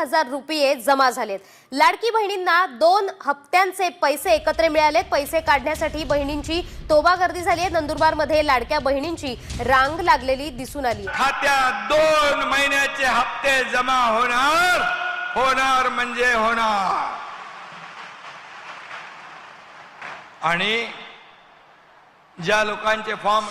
हजार रुपये जमा झालेत. लाडकी बहिणींना दोन हप्त्यांचे पैसे एकत्र मिळालेत. पैसे काढण्यासाठी बहिणींची तोबा गर्दी झाली आहे. नंदुरबारमध्ये लाडक्या बहिणींची रांग लागलेली दिसून आली आहे. खात्यात दोन महिन्याचे हप्ते जमा होणार. होणार म्हणजे होणार. आणि ज्या लोकांचे फॉर्म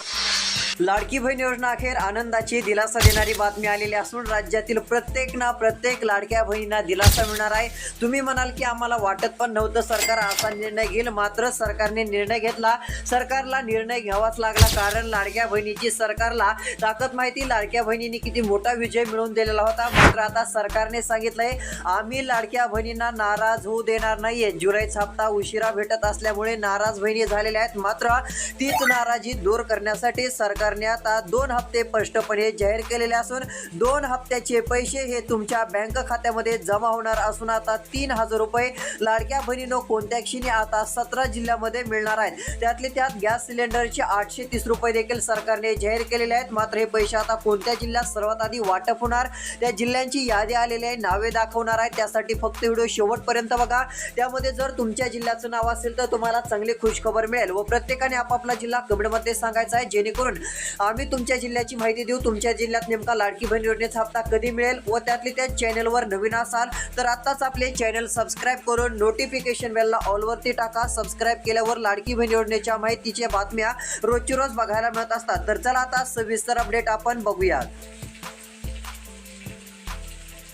लाडकी बहीण योजना अखेर आनंदाची दिलासा देणारी बातमी आलेली असून राज्यातील प्रत्येक ना प्रत्येक लाडक्या बहिणींना दिलासा मिळणार आहे. तुम्ही म्हणाल की आम्हाला वाटत पण नव्हतं सरकार असा निर्णय घेईल मात्र सरकारने निर्णय घेतला. सरकारला निर्णय घ्यावाच लागला कारण लाडक्या बहिणीची सरकारला ताकद माहिती लाडक्या बहिणींनी किती मोठा विजय मिळवून दिलेला होता. मात्र आता सरकारने सांगितलंय आम्ही लाडक्या बहिणींना नाराज होऊ देणार नाहीये. जुलैचा हप्ता उशिरा भेटत असल्यामुळे नाराज बहिणी झालेल्या आहेत. मात्र तीच नाराजी दूर करण्यासाठी सरकार आता दोन हप्ते स्पष्टपणे जाहीर केलेले असून दोन हप्त्याचे पैसे हे तुमच्या बँक खात्यामध्ये जमा होणार असून आता तीन हजार रुपये लाडक्या बहिणीनो कोणत्या क्षणी आता सतरा जिल्ह्यामध्ये मिळणार आहेत. त्यातले त्यात गॅस सिलेंडरचे आठशे तीस रुपये देखील सरकारने जाहीर केलेले आहेत. मात्र हे पैसे आता कोणत्या जिल्ह्यात सर्वात आधी वाटप होणार? त्या जिल्ह्यांची यादी आलेली आहे नावे दाखवणार आहे त्यासाठी फक्त व्हिडिओ शेवटपर्यंत बघा. त्यामध्ये जर तुमच्या जिल्ह्याचं नाव असेल तर तुम्हाला चांगली खुशखबर मिळेल व प्रत्येकाने आपापला जिल्हा कमेंटमध्ये सांगायचा आहे. जेणेकरून आम्ही तुमच्या जिल्ह्याची माहिती देऊ. तुमच्या जिल्ह्यात नेमका लाडकी बहीण योजनेचा हप्ता कधी मिळेल व त्यातली त्या चॅनलवर नवीन असाल तर आत्ताच आपले चॅनल सबस्क्राईब करून नोटिफिकेशन बेलला ऑलवरती टाका. सबस्क्राईब केल्यावर लाडकी बहीण योजनेच्या माहितीच्या बातम्या रोजची रोज बघायला मिळत असतात. तर चला आता सविस्तर अपडेट आपण बघूया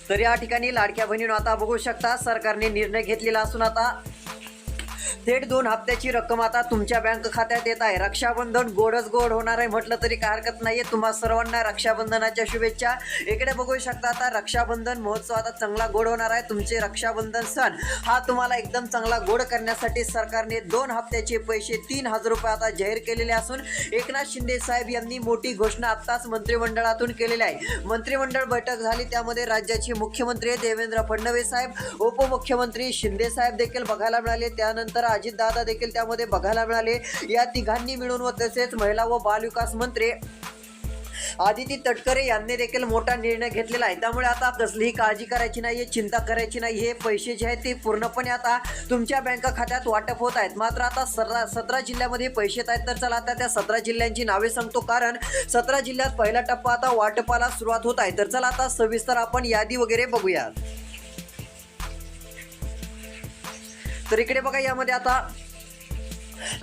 तर या ठिकाणी लाडक्या बहिणीनं आता बघू शकता सरकारने निर्णय घेतलेला असून आता थेट दोन हप्त्याची रक्कम आता तुमच्या बँक खात्यात येत आहे. रक्षाबंधन गोडच गोड होणार आहे म्हटलं तरी काय हरकत नाहीये. तुम्हा सर्वांना रक्षाबंधनाच्या शुभेच्छा. इकडे बघू शकता आता रक्षाबंधन महोत्सव आता चांगला गोड होणार आहे. तुमचे रक्षाबंधन सण हा तुम्हाला एकदम चांगला गोड करण्यासाठी सरकारने दोन हप्त्याचे पैसे तीन हजार रुपये आता जाहीर केलेले असून एकनाथ शिंदे साहेब यांनी मोठी घोषणा आत्ताच मंत्रिमंडळातून केलेली आहे. मंत्रिमंडळ बैठक झाली त्यामध्ये राज्याचे मुख्यमंत्री देवेंद्र फडणवीस साहेब उपमुख्यमंत्री शिंदे साहेब देखील बघायला मिळाले. त्यानंतर अजितदादा देखील त्यामध्ये बघायला मिळाले. या तिघांनी मिळून व तसेच महिला व बालविकास मंत्री आदिती तटकरे यांनी देखील मोठा निर्णय घेतलेला आहे. त्यामुळे आता कसलीही काळजी करायची नाही चिंता करायची नाही हे पैसे जे आहेत ते पूर्णपणे आता तुमच्या बँक खात्यात वाटप होत आहेत. मात्र आता सतरा सतरा जिल्ह्यामध्ये पैसे येत आहेत. तर चला आता त्या सतरा जिल्ह्यांची नावे सांगतो. कारण सतरा जिल्ह्यात पहिला टप्पा आता वाटपाला सुरुवात होत आहे. तर चला आता सविस्तर आपण यादी वगैरे बघूया तर इकडे बघा यामध्ये आता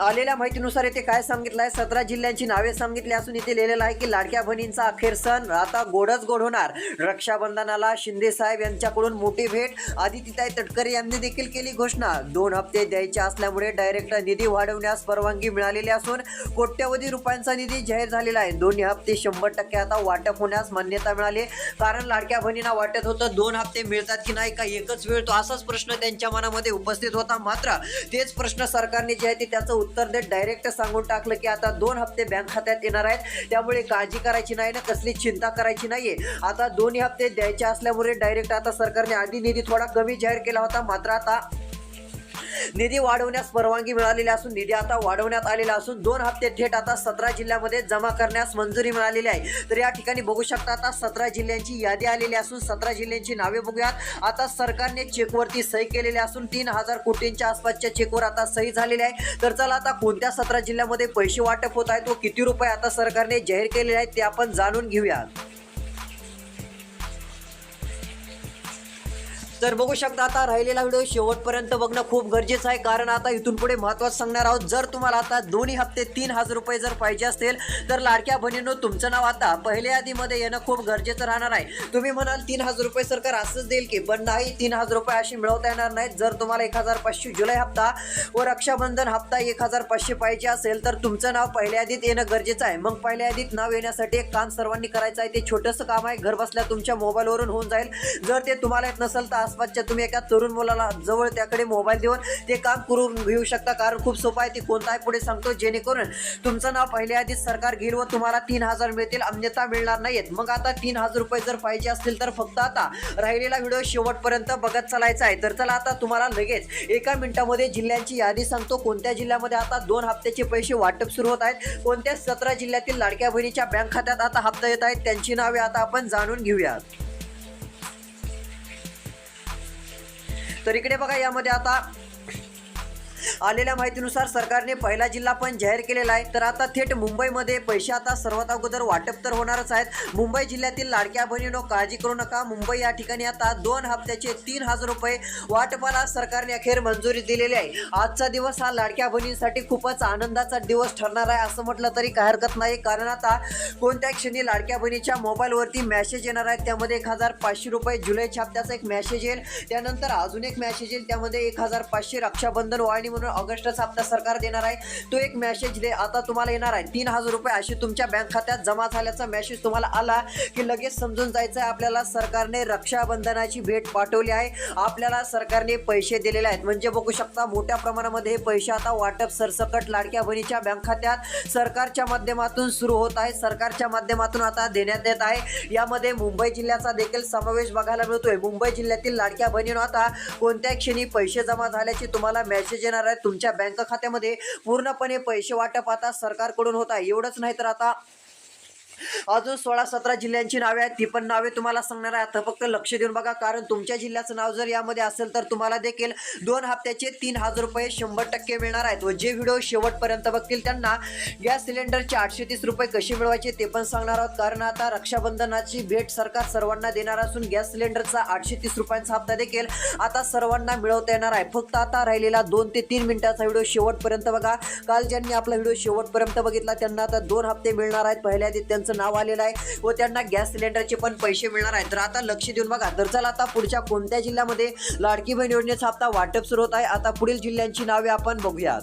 आलेल्या माहितीनुसार येथे काय सांगितलं आहे सतरा जिल्ह्यांची नावे सांगितली असून इथे लिहिलेलं आहे की लाडक्या बहिणींचा अखेर सण. आता गोडच गोड होणार. रक्षाबंधनाला शिंदे साहेब यांच्याकडून मोठी भेट. आदितीताई तटकरे यांनी देखील केली घोषणा. दोन हप्ते द्यायचे असल्यामुळे डायरेक्ट निधी वाढवण्यास परवानगी मिळालेली असून कोट्यवधी रुपयांचा निधी जाहीर झालेला आहे. दोन्ही हप्ते शंभर टक्के आता वाटप होण्यास मान्यता मिळाली. कारण लाडक्या बहिणींना वाटत होतं दोन हप्ते मिळतात की नाही का? एकच मिळतो असाच प्रश्न त्यांच्या मनामध्ये उपस्थित होता मात्र तेच प्रश्न सरकारने जे आहे ते त्याचं उत्तर देत डायरेक्ट सांगून टाकलं की आता दोन हप्ते बँक खात्यात येणार आहेत. त्यामुळे काळजी करायची नाही ना कसली चिंता करायची नाहीये. आता दोन्ही हप्ते द्यायचे असल्यामुळे डायरेक्ट आता सरकारने आधी निधी थोडा कमी जाहीर केला होता मात्र आता निधी वाढवण्यास परवानगी मिळालेली असून निधी आता वाढवण्यात आलेला असून दोन हप्ते थेट आता सतरा जिल्ह्यामध्ये जमा करण्यास मंजुरी मिळालेली आहे. तर या ठिकाणी बघू शकता आता सतरा जिल्ह्यांची यादी आलेली असून सतरा जिल्ह्यांची नावे बघूयात. आता सरकारने चेकवरती सही केलेली असून तीन हजार कोटींच्या आसपासच्या चेकवर आता सही झालेली आहे. तर चला आता कोणत्या सतरा जिल्ह्यामध्ये पैसे वाटप होत आहेत व किती रुपये आता सरकारने जाहीर केलेले आहेत ते आपण जाणून घेऊयात तर बघू शकता आता राहिलेला व्हिडिओ शेवटपर्यंत बघणं खूप गरजेचं आहे. कारण आता इथून पुढे महत्त्वाचं सांगणार आहोत जर तुम्हाला आता दोन्ही हप्ते तीन हजार रुपये जर पाहिजे असतील तर लाडक्या बहिणीनं तुमचं नाव आता पहिल्या यादीमध्ये येणं खूप गरजेचं राहणार आहे. तुम्ही म्हणाल तीन हजार रुपये सरकार असंच देईल की पण नाही तीन हजार रुपये अशी मिळवता येणार नाहीत. जर तुम्हाला एक हजार पाचशे जुलै हप्ता व रक्षाबंधन हप्ता एक हजार पाचशे पाहिजे असेल तर तुमचं नाव पहिल्या यादीत येणं गरजेचं आहे. मग पहिल्या यादीत नाव येण्यासाठी एक काम सर्वांनी करायचं आहे ते छोटंसं काम आहे. घर बसल्या तुमच्या मोबाईलवरून होऊन जाईल. जर ते तुम्हाला येत नसेल तर आसपासच्या तुम्ही एका तरुण मुलाला जवळ त्याकडे मोबाईल देऊन ते काम करून घेऊ शकता. कारण खूप सोपं आहे ते कोणतं आहे पुढे सांगतो जेणेकरून तुमचं नाव पहिल्या आधीच सरकार घेईल व तुम्हाला तीन हजार मिळतील अन्यथा मिळणार नाहीत. मग आता तीन हजार रुपये जर पाहिजे असतील तर फक्त आता राहिलेला व्हिडिओ शेवटपर्यंत बघत चालायचा आहे. तर चला आता तुम्हाला लगेच एका मिनिटामध्ये जिल्ह्यांची यादी सांगतो. कोणत्या जिल्ह्यामध्ये आता दोन हप्त्याचे पैसे वाटप सुरू होत आहेत? कोणत्या सतरा जिल्ह्यातील लाडक्या बहिणीच्या बँक खात्यात आता हप्ता येत आहेत? त्यांची नावे आता आपण जाणून घेऊयात. तर इकडे बघा यामध्ये आता आलेल्या माहितीनुसार सरकारने पहिला जिल्हा पण जाहीर केलेला आहे. तर आता थेट मुंबईमध्ये पैसे आता सर्वात अगोदर वाटप तर होणारच आहेत. मुंबई जिल्ह्यातील लाडक्या बहिणीनो काळजी करू नका. मुंबई या ठिकाणी आता दोन हप्त्याचे तीन हजार रुपये वाटपाला सरकारने अखेर मंजुरी दिलेली आहे. आजचा दिवस हा लाडक्या बहिणींसाठी खूपच आनंदाचा दिवस ठरणार आहे असं म्हटलं तरी काय हरकत नाही. कारण आता कोणत्या क्षणी लाडक्या बहिणीच्या मोबाईलवरती मेसेज येणार आहेत. त्यामध्ये एक हजार पाचशे रुपये जुलैच्या हप्त्याचा एक मेसेज येईल. त्यानंतर अजून एक मेसेज येईल. त्यामध्ये एक हजार पाचशे रक्षाबंधन वाळणी म्हणून ऑगस्टचा हप्ता सरकार देणार आहे. तो एक मेसेज दे. आता तुम्हाला येणार आहे. तीन हजार रुपये असे तुमच्या बँक खात्यात जमा झाल्याचा मेसेज तुम्हाला आला की लगेच समजून जायचं आहे आपल्याला सरकारने रक्षाबंधनाची भेट पाठवली आहे. आपल्याला सरकारने पैसे दिलेले आहेत. म्हणजे बघू शकता मोठ्या प्रमाणामध्ये हे पैसे आता वाटप सरसकट लाडक्या बहिणीच्या बँक खात्यात सरकारच्या माध्यमातून सुरू होत आहे. सरकारच्या माध्यमातून आता देण्यात येत आहे. यामध्ये मुंबई जिल्ह्याचा देखील समावेश बघायला मिळतोय. मुंबई जिल्ह्यातील लाडक्या बहिणीनं आता कोणत्या क्षणी पैसे जमा झाल्याचे तुम्हाला मेसेज येणार आहे तुमच्या बँक खात्यामध्ये पूर्णपणे पैसे वाटप आता सरकारकडून होत आहे. एवढंच नाही तर आता अजून सोळा सतरा जिल्ह्यांची नावे आहेत. ती पण नावे तुम्हाला सांगणार आहे. आता फक्त लक्ष देऊन बघा कारण तुमच्या जिल्ह्याचं नाव जर यामध्ये असेल तर तुम्हाला देखील दोन हप्त्याचे तीन हजार रुपये शंभर टक्के मिळणार आहेत. व जे व्हिडिओ शेवटपर्यंत बघतील त्यांना गॅस सिलेंडरचे आठशे तीस रुपये कसे मिळवायचे ते पण सांगणार आहोत. कारण आता रक्षाबंधनाची भेट सरकार सर्वांना देणार असून गॅस सिलेंडरचा आठशे तीस रुपयांचा हप्ता देखील आता सर्वांना मिळवता येणार आहे. फक्त आता राहिलेला दोन ते तीन मिनिटाचा व्हिडिओ शेवटपर्यंत बघा. काल ज्यांनी आपला व्हिडिओ शेवटपर्यंत बघितला त्यांना आता दोन हप्ते मिळणार आहेत. पहिल्या त्यांचं त्यांचं नाव आलेलं आहे. व त्यांना गॅस सिलेंडरचे पण पैसे मिळणार आहेत. तर आता लक्ष देऊन बघा तर चला आता पुढच्या कोणत्या जिल्ह्यामध्ये लाडकी बहीण योजनेचा हप्ता वाटप सुरू होत आहे आता पुढील जिल्ह्यांची नावे आपण बघूयात.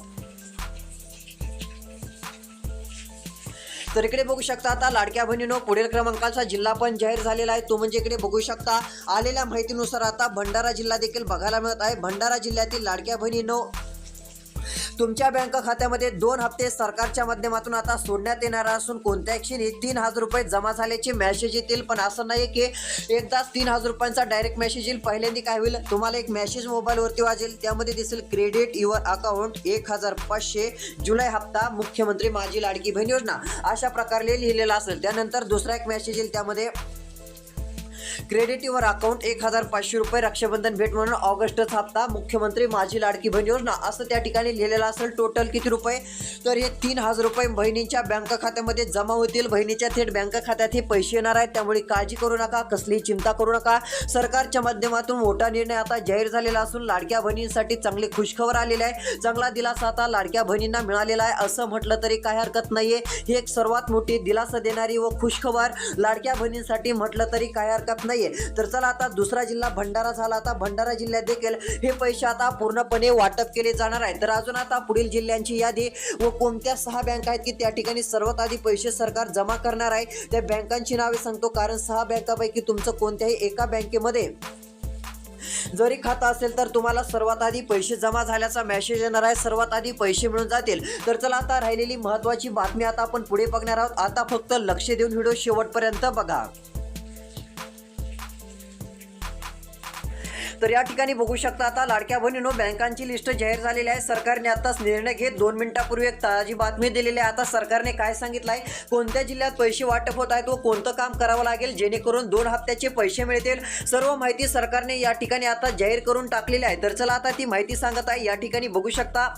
तर इकडे बघू शकता आता लाडक्या बहिणीनो पुढील क्रमांकाचा जिल्हा पण जाहीर झालेला आहे. तो म्हणजे इकडे बघू शकता आलेल्या माहितीनुसार आता भंडारा जिल्हा देखील बघायला मिळत आहे. भंडारा जिल्ह्यातील लाडक्या बहिणीनो तुमच्या बँक खात्यामध्ये दोन हप्ते सरकारच्या माध्यमातून आता सोडण्यात येणार असून कोणत्या क्षणी तीन हजार रुपये जमा झाल्याचे मेसेज येतील. पण असं नाही की एकदाच तीन हजार रुपयांचा डायरेक्ट मेसेज येईल. पहिल्यांदा काय होईल? तुम्हाला एक मेसेज मोबाईलवरती वाजेल. त्यामध्ये दिसेल क्रेडिट युअर अकाउंट एक हजार पाचशे. जुलै हप्ता मुख्यमंत्री माझी लाडकी बहीण योजना. अशा प्रकारे लिहिलेला असेल. त्यानंतर दुसरा एक मेसेज येईल. त्यामध्ये क्रेडिट युअर अकाउंट एक हजार पाचशे रुपये रक्षाबंधन भेट म्हणून ऑगस्टच हप्ता मुख्यमंत्री माझी लाडकी बहीण योजना असं त्या ठिकाणी लिहिलेलं असेल. टोटल किती रुपये? तर हे तीन हजार रुपये बहिणींच्या बँक खात्यामध्ये जमा होतील. बहिणीच्या थेट बँक खात्यात हे पैसे येणार आहेत. त्यामुळे काळजी करू नका कसलीही चिंता करू नका. सरकारच्या माध्यमातून मोठा निर्णय आता जाहीर झालेला असून लाडक्या बहिणींसाठी चांगली खुशखबर आलेली आहे. चांगला दिलासा आता लाडक्या बहिणींना मिळालेला आहे. असं म्हटलं तरी काही हरकत नाहीये. ही एक सर्वात मोठी दिलासा देणारी व खुशखबर लाडक्या बहिणींसाठी म्हटलं तरी काही हरकत नाही. नाहीये. तर चला आता दुसरा जिल्हा भंडारा झाला. आता भंडारा जिल्ह्यात देखील हे पैसे आता पूर्णपणे वाटप केले जाणार आहे तर अजून आता पुढील जिल्ह्यांची यादी व कोणत्या सहा बँक आहेत की त्या ठिकाणी सर्वात आधी पैसे सरकार जमा करणार आहे? त्या बँकांची नावे सांगतो. कारण सहा बँकापैकी तुमचं कोणत्याही एका बँकेमध्ये जरी खातं असेल तर तुम्हाला सर्वात आधी पैसे जमा झाल्याचा मेसेज येणार आहे. सर्वात आधी पैसे मिळून जातील. तर चला आता राहिलेली महत्वाची बातमी आता आपण पुढे बघणार आहोत. आता फक्त लक्ष देऊन व्हिडिओ शेवटपर्यंत बघा. तर या ठिकाणी बघू शकता आता लाडक्या बहिणीनो बँकांची लिस्ट जाहीर झालेली आहे. सरकारने आताच निर्णय घेत दोन मिनिटापूर्वी एक ताजी बातमी दिलेली आहे. आता सरकारने काय सांगितलं आहे? कोणत्या जिल्ह्यात पैसे वाटप होत आहेत व कोणतं काम करावं लागेल? जेणेकरून दोन हप्त्याचे पैसे मिळतील. सर्व माहिती सरकारने या ठिकाणी आता जाहीर करून टाकलेली आहे. तर चला आता ती माहिती सांगत आहे. या ठिकाणी बघू शकता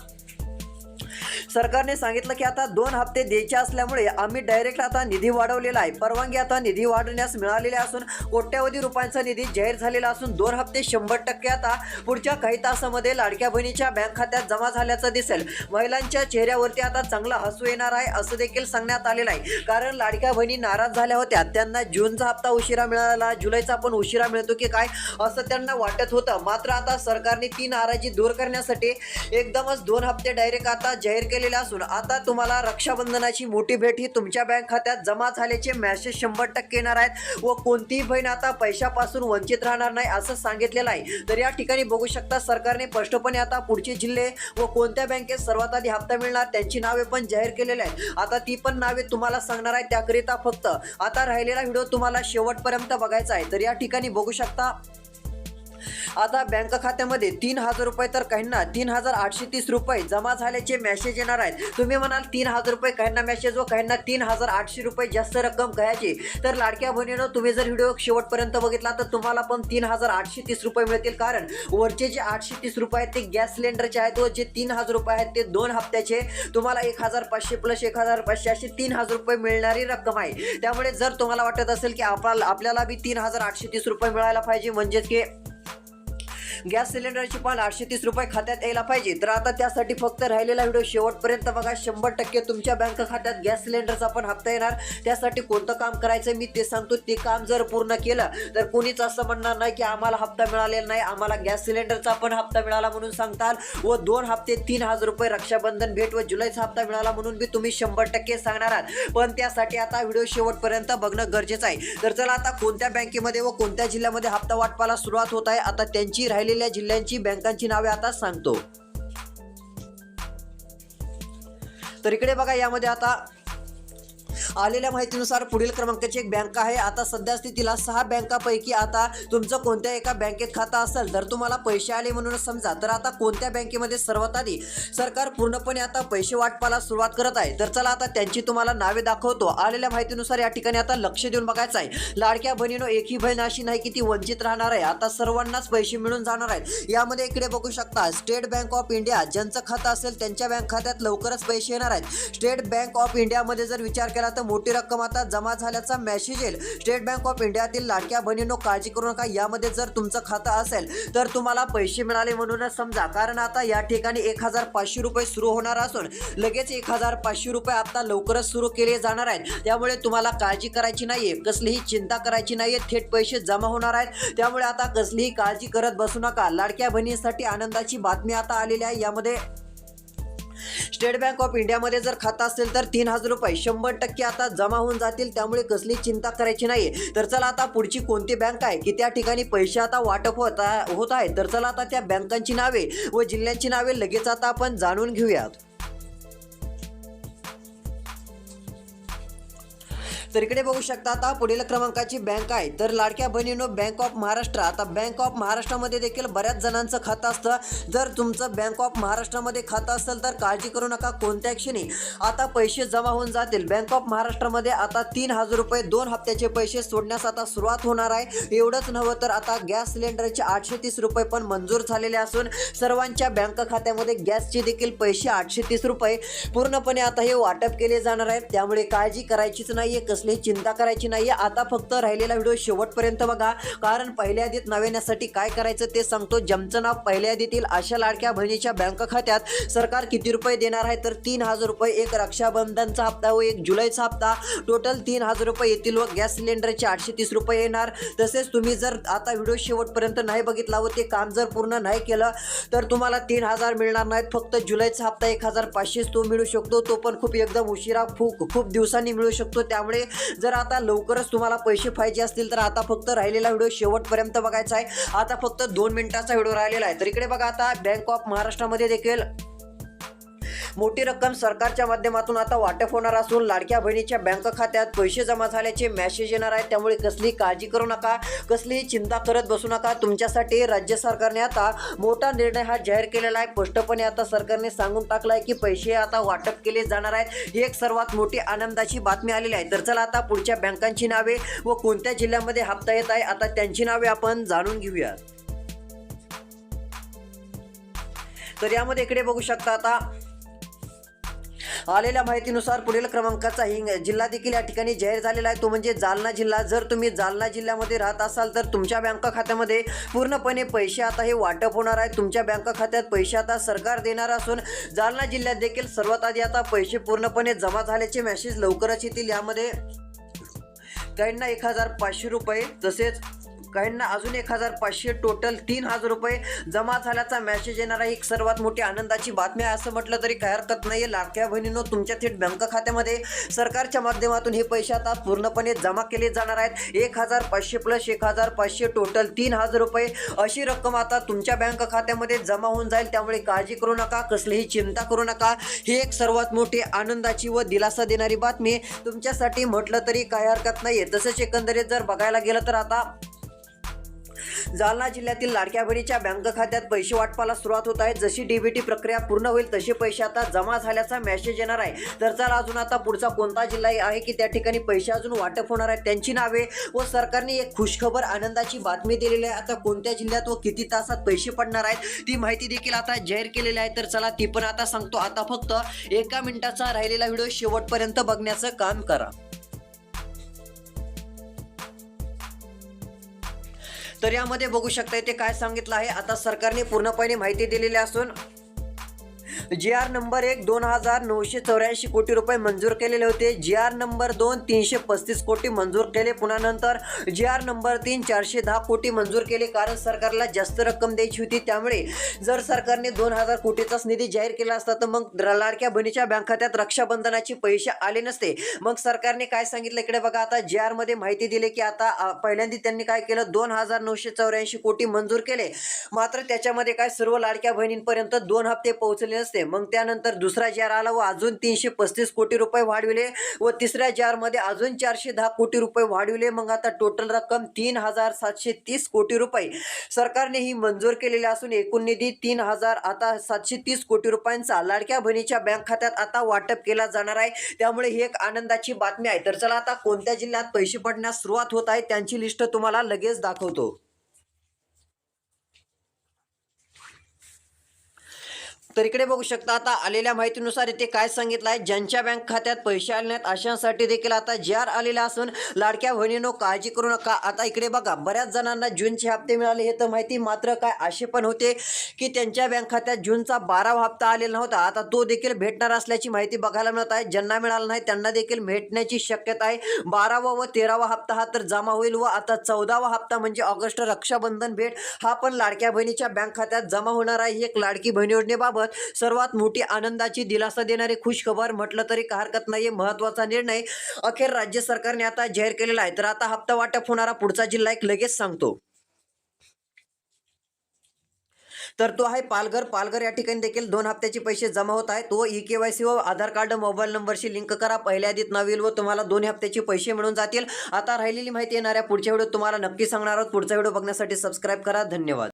सरकारने सांगितलं की आता दोन हप्ते द्यायचे असल्यामुळे आम्ही डायरेक्ट आता निधी वाढवलेला आहे. परवानगी आता निधी वाढवण्यास मिळालेली असून कोट्यावधी रुपयांचा निधी जाहीर झालेला असून दोन हप्ते शंभर टक्के आता पुढच्या काही तासामध्ये लाडक्या बहिणीच्या बँक खात्यात जमा झाल्याचं दिसेल. महिलांच्या चेहऱ्यावरती आता चांगला हसू येणार आहे असं देखील सांगण्यात आलेलं आहे. कारण लाडक्या बहिणी नाराज झाल्या होत्या. त्यांना जूनचा हप्ता उशिरा मिळाला जुलैचा पण उशिरा मिळतो की काय असं त्यांना वाटत होतं. मात्र आता सरकारने ती नाराजी दूर करण्यासाठी एकदमच दोन हप्ते डायरेक्ट आता जाहीर केले केलेला असून आता तुम्हाला रक्षाबंधनाची मोठी भेट ही तुमच्या बँक खात्यात जमा झाल्याचे मेसेज शंभर टक्के येणार आहेत व कोणतीही बहीण आता पैशापासून वंचित राहणार नाही असं सांगितलेलं आहे. तर या ठिकाणी बघू शकता सरकारने स्पष्टपणे आता पुढचे जिल्हे व कोणत्या बँकेत सर्वात आधी हप्ता मिळणार त्यांची नावे पण जाहीर केलेली आहेत. आता ती पण नावे तुम्हाला सांगणार आहे त्याकरिता फक्त आता राहिलेला व्हिडिओ तुम्हाला शेवटपर्यंत बघायचा आहे. तर या ठिकाणी बघू शकता आता बँक खात्यामध्ये तीन हजार रुपये तर काहींना तीन हजार आठशे तीस रुपये जमा झाल्याचे मेसेज येणार आहेत. तुम्ही म्हणाल तीन हजार रुपये काहींना मेसेज व काहींना तीन हजार आठशे रुपये जास्त रक्कम कळायची. तर लाडक्या बहिणीनं तुम्ही जर व्हिडिओ शेवटपर्यंत बघितला तर तुम्हाला पण तीन हजार आठशे तीस रुपये मिळतील. कारण वरचे जे आठशे तीस रुपये आहेत ते गॅस सिलेंडरचे आहेत व जे तीन हजार रुपये आहेत ते दोन हप्त्याचे. तुम्हाला एक हजार पाचशे प्लस एक हजार पाचशे असे तीन हजार रुपये मिळणारी रक्कम आहे. त्यामुळे जर तुम्हाला वाटत असेल की आपल्याला आपल्याला बी तीन हजार आठशे तीस रुपये मिळायला पाहिजे म्हणजेच की गॅस सिलेंडरची पण आठशे तीस रुपये खात्यात यायला पाहिजे. तर आता त्यासाठी फक्त राहिलेला व्हिडिओ शेवटपर्यंत बघा. शंभर टक्के तुमच्या बँक खात्यात गॅस सिलेंडरचा पण हप्ता येणार. त्यासाठी कोणतं काम करायचं मी ते सांगतो. ते काम जर पूर्ण केलं तर कोणीच असं म्हणणार नाही की आम्हाला हप्ता मिळालेला नाही. आम्हाला गॅस सिलेंडरचा पण हप्ता मिळाला म्हणून सांगताल. व दोन हप्ते तीन हजार रुपये रक्षाबंधन भेट व जुलैचा हप्ता मिळाला म्हणून बी तुम्ही शंभर टक्के सांगणार आहात. पण त्यासाठी आता व्हिडिओ शेवटपर्यंत बघणं गरजेचं आहे. तर चला आता कोणत्या बँकेमध्ये व कोणत्या जिल्ह्यामध्ये हप्ता वाटपाला सुरुवात होत आहे? आता त्यांची राहिली राहिलेल्या जिल्ह्यांची बँकांची नावे आता सांगतो. तर इकडे बघा यामध्ये आता आलेल्या माहितीनुसार पुढील क्रमांकाची एक बँक आहे. आता सध्या स्थितीला सहा बँकापैकी आता तुमचं कोणत्या एका बँकेत खातं असेल तर तुम्हाला पैसे आले म्हणून समजा. तर आता कोणत्या बँकेमध्ये सर्वात आधी सरकार पूर्णपणे आता पैसे वाटपाला सुरुवात करत आहे? तर चला आता त्यांची तुम्हाला नावे दाखवतो. आलेल्या माहितीनुसार या ठिकाणी आता लक्ष देऊन बघायचं आहे. लाडक्या बहिणीनो एकही बहीण अशी नाही की ती वंचित राहणार आहे. आता सर्वांनाच पैसे मिळून जाणार आहेत. यामध्ये इकडे बघू शकता स्टेट बँक ऑफ इंडिया ज्यांचं खातं असेल त्यांच्या बँक खात्यात लवकरच पैसे येणार आहेत. स्टेट बँक ऑफ इंडियामध्ये जर विचार केला तर मोठी रक्कम आता जमा झाल्याचा मेसेज येईल. स्टेट बँक ऑफ इंडियातील लाडक्या बहिणींनो काळजी करू नका. यामध्ये जर तुमचं खातं असेल तर तुम्हाला पैसे मिळाले म्हणूनच समजा. कारण आता या ठिकाणी एक हजार पाचशे रुपये सुरू होणार असून लगेच एक हजार पाचशे रुपये आता लवकरच सुरू केले जाणार आहेत. त्यामुळे तुम्हाला काळजी करायची नाहीये. कसलीही चिंता करायची नाहीये. थेट पैसे जमा होणार आहेत. त्यामुळे आता कसलीही काळजी करत बसू नका. लाडक्या बहिणींसाठी आनंदाची बातमी आता आलेली आहे. यामध्ये स्टेट बँक ऑफ इंडियामध्ये जर खातं असेल तर तीन हजार रुपये. शंभर टक्के आता जमा होऊन जातील त्यामुळे कसली चिंता करायची नाही तर चला आता पुढची कोणती बँक आहे? की त्या ठिकाणी पैसे आता वाटप होत होत आहे तर चला आता त्या बँकांची नावे व जिल्ह्यांची नावे लगेच आता आपण जाणून घेऊयात. तर इकडे बघू शकता आता पुढील क्रमांकाची बँक आहे. तर लाडक्या बहिणीनो बँक ऑफ महाराष्ट्र आता बँक ऑफ महाराष्ट्रामध्ये देखील बऱ्याच जणांचं खातं असतं. जर तुमचं बँक ऑफ महाराष्ट्रामध्ये खातं असेल तर काळजी करू नका कोणत्या क्षणी. आता पैसे जमा होऊन जातील. बँक ऑफ महाराष्ट्रामध्ये आता तीन हजार रुपये दोन हप्त्याचे पैसे सोडण्यास आता सुरुवात होणार आहे. एवढंच नव्हं तर आता गॅस सिलेंडरचे आठशे तीस रुपये पण मंजूर झालेले असून सर्वांच्या बँक खात्यामध्ये गॅसचे देखील पैसे आठशे तीस रुपये पूर्णपणे आता हे वाटप केले जाणार आहेत त्यामुळे काळजी करायचीच नाहीये. असले चिंता करायची नाही आता फक्त राहिलेला व्हिडिओ शेवटपर्यंत बघा. कारण पहिल्या यादीत नव्याण्यासाठी काय करायचं ते सांगतो. जमचं नाव पहिल्या यादीतील अशा लाडक्या बहिणीच्या बँक खात्यात सरकार किती रुपये देणार आहे? तर तीन हजार रुपये एक रक्षाबंधनचा हप्ता व एक जुलैचा हप्ता. टोटल तीन हजार रुपये येतील व गॅस सिलेंडरचे आठशे तीस रुपये येणार. तसेच तुम्ही जर आता व्हिडिओ शेवटपर्यंत नाही बघितला व ते काम जर पूर्ण नाही केलं तर तुम्हाला तीन हजार मिळणार नाहीत. फक्त जुलैचा हप्ता एक हजार पाचशेच तो मिळू शकतो. तो पण खूप एकदम उशिरा खूप खूप दिवसांनी मिळू शकतो. त्यामुळे जर आता लवकरच तुम्हाला पैसे पाहिजे असतील तर आता फक्त राहिलेला व्हिडिओ शेवटपर्यंत बघायचा आहे. आता फक्त दोन मिनिटाचा व्हिडिओ राहिलेला आहे. तर इकडे बघा आता बँक ऑफ महाराष्ट्रामध्ये देखील मोठी रक्कम सरकारच्या माध्यमातून आता वाटप होणार असून लाडक्या बहिणीच्या बँक खात्यात पैसे जमा झाल्याचे मेसेज येणार आहेत. त्यामुळे कसली काळजी करू नका कसलीही चिंता करत बसू नका. तुमच्यासाठी राज्य सरकारने आता मोठा निर्णय हा जाहीर केलेला आहे. स्पष्टपणे आता सरकारने सांगून टाकलं आहे की पैसे आता वाटप केले जाणार आहेत. ही एक सर्वात मोठी आनंदाची बातमी आलेली आहे. तर चला आता पुढच्या बँकांची नावे व कोणत्या जिल्ह्यामध्ये हप्ता येत आहे आता त्यांची नावे आपण जाणून घेऊया तर यामध्ये इकडे बघू शकता आता आलेल्या माहितीनुसार पुढील क्रमांकाचा हिंग जिल्हा देखील या ठिकाणी जाहीर झालेला आहे. तो म्हणजे जालना जिल्हा. जर तुम्ही जालना जिल्ह्यामध्ये राहत असाल तर तुमच्या बँक खात्यामध्ये पूर्णपणे पैसे आता हे वाटप होणार आहे. तुमच्या बँक खात्यात पैसे आता सरकार देणार असून जालना जिल्ह्यात देखील सर्वात आधी आता पैसे पूर्णपणे जमा झाल्याचे मेसेज लवकरच येतील. यामध्ये काहींना एक हजार पाचशे रुपये तसेच काहींना अजून एक हजार पाचशे टोटल तीन हजार रुपये जमा झाल्याचा मेसेज येणार आहे एक सर्वात मोठी आनंदाची बातमी आहे. असं म्हटलं तरी काही हरकत नाही लाडक्या बहिणींनो तुमच्या थेट बँक खात्यामध्ये सरकारच्या माध्यमातून हे पैसे आता पूर्णपणे जमा केले जाणार आहेत. एक हजार पाचशे प्लस एक हजार पाचशे टोटल तीन हजार रुपये अशी रक्कम आता तुमच्या बँक खात्यामध्ये जमा होऊन जाईल. त्यामुळे काळजी करू नका कसलीही चिंता करू नका. ही एक सर्वात मोठी आनंदाची व दिलासा देणारी बातमी तुमच्यासाठी म्हटलं तरी काही हरकत नाही तसेच एकंदरीत जर बघायला गेलं तर आता जालना जिल्ह्यातील लाडक्या बहिणीच्या बँक खात्यात पैसे वाटपाला सुरुवात होत आहे. जशी डीबीटी प्रक्रिया पूर्ण होईल तसे पैसे आता जमा झाल्याचा मेसेज येणार आहे. तर चला अजून आता पुढचा कोणता जिल्हा आहे की त्या ठिकाणी पैसे अजून वाटप होणार आहेत त्यांची नावे व सरकारने एक खुशखबर आनंदाची बातमी दिलेली आहे. आता कोणत्या जिल्ह्यात व किती तासात पैसे पडणार आहेत ती माहिती देखील आता जाहीर केलेली आहे. तर चला ती पण आता सांगतो. आता फक्त एका मिनिटाचा राहिलेला व्हिडिओ शेवटपर्यंत बघण्याचं काम करा. तर यामध्ये बघू शकता ते काय सांगितलं आहे. आता सरकारने पूर्णपणे माहिती दिलेली असून जी आर नंबर एक दोन हजार नऊशे चौऱ्याऐंशी कोटी रुपये मंजूर केलेले होते. जी आर नंबर दोन तीनशे पस्तीस कोटी मंजूर केले. पुन्हा नंतर जी आर नंबर तीन चारशे दहा कोटी मंजूर केले. कारण सरकारला जास्त रक्कम द्यायची होती. त्यामुळे जर सरकारने दोन हजार कोटीचाच निधी जाहीर केला असता तर मग लाडक्या बहिणीच्या बँक खात्यात रक्षाबंधनाचे पैसे आले नसते. मग सरकारने काय सांगितलं? इकडे बघा आता जी आरमध्ये माहिती दिली की आता पहिल्यांदा त्यांनी काय केलं? दोन हजार नऊशे चौऱ्याऐंशी कोटी मंजूर केले. मात्र त्याच्यामध्ये काय? सर्व लाडक्या बहिणींपर्यंत दोन हप्ते पोहोचले नसते. मग त्यानंतर दुसरा जार आला व अजून तीनशे पस्तीस कोटी रुपये वाढविले व तिसऱ्या जारमध्ये अजून चारशे दहा कोटी रुपये वाढविले. मग आता टोटल रक्कम तीन हजार सातशे तीस कोटी रुपये. सरकारने ही मंजूर केलेली असून एकूण निधी तीन हजार आता सातशे तीस कोटी रुपयांचा लाडक्या बहिणीच्या बँक खात्यात आता वाटप केला जाणार आहे. त्यामुळे ही एक आनंदाची बातमी आहे. तर चला आता कोणत्या जिल्ह्यात पैसे पडण्यास सुरुवात होत आहे त्यांची लिस्ट तुम्हाला लगेच दाखवतो. तर इकडे बघू शकता आता आलेल्या माहितीनुसार इथे काय सांगितलं आहे ज्यांच्या बँक खात्यात पैसे आले नाहीत अशांसाठी देखील आता जी आर आलेला असून लाडक्या बहिणीनो काळजी करू नका. आता इकडे बघा बऱ्याच जणांना जूनचे हप्ते मिळाले. हे तर माहिती मात्र काय असे पण होते की त्यांच्या बँक खात्यात जूनचा बारावा हप्ता आलेला नव्हता. आता तो देखील भेटणार असल्याची माहिती बघायला मिळत आहे. ज्यांना मिळाला नाही त्यांना देखील भेटण्याची शक्यता आहे. बारावा व तेरावा हप्ता हा तर जमा होईल व आता चौदावा हप्ता म्हणजे ऑगस्ट रक्षाबंधन भेट हा पण लाडक्या बहिणीच्या बँक खात्यात जमा होणार आहे. ही एक लाडकी बहिणी योजनेबाबत सर्वात मोठी आनंदाची दिलासा देणारी खुश खबर म्हटलं तरी काय हरकत नाही महत्त्वाचा निर्णय अखेर राज्य सरकारने आता जाहीर केलेला आहे. तर आता हप्ता वाटप होणारा पुढचा जिल्हा एक लगेच सांगतो. तर तो आहे पालघर. पालघर या ठिकाणी देखील दोन हप्त्याचे पैसे जमा होत आहेत. व ई के वाय सी व आधार कार्ड मोबाईल नंबरशी लिंक करा. पहिल्या आधीत नाव व तुम्हाला दोन हप्त्याचे पैसे मिळून जातील. आता राहिलेली माहिती येणाऱ्या पुढच्या व्हिडिओ तुम्हाला नक्की सांगणार आहोत. पुढचा व्हिडिओ बघण्यासाठी सबस्क्राईब करा. धन्यवाद.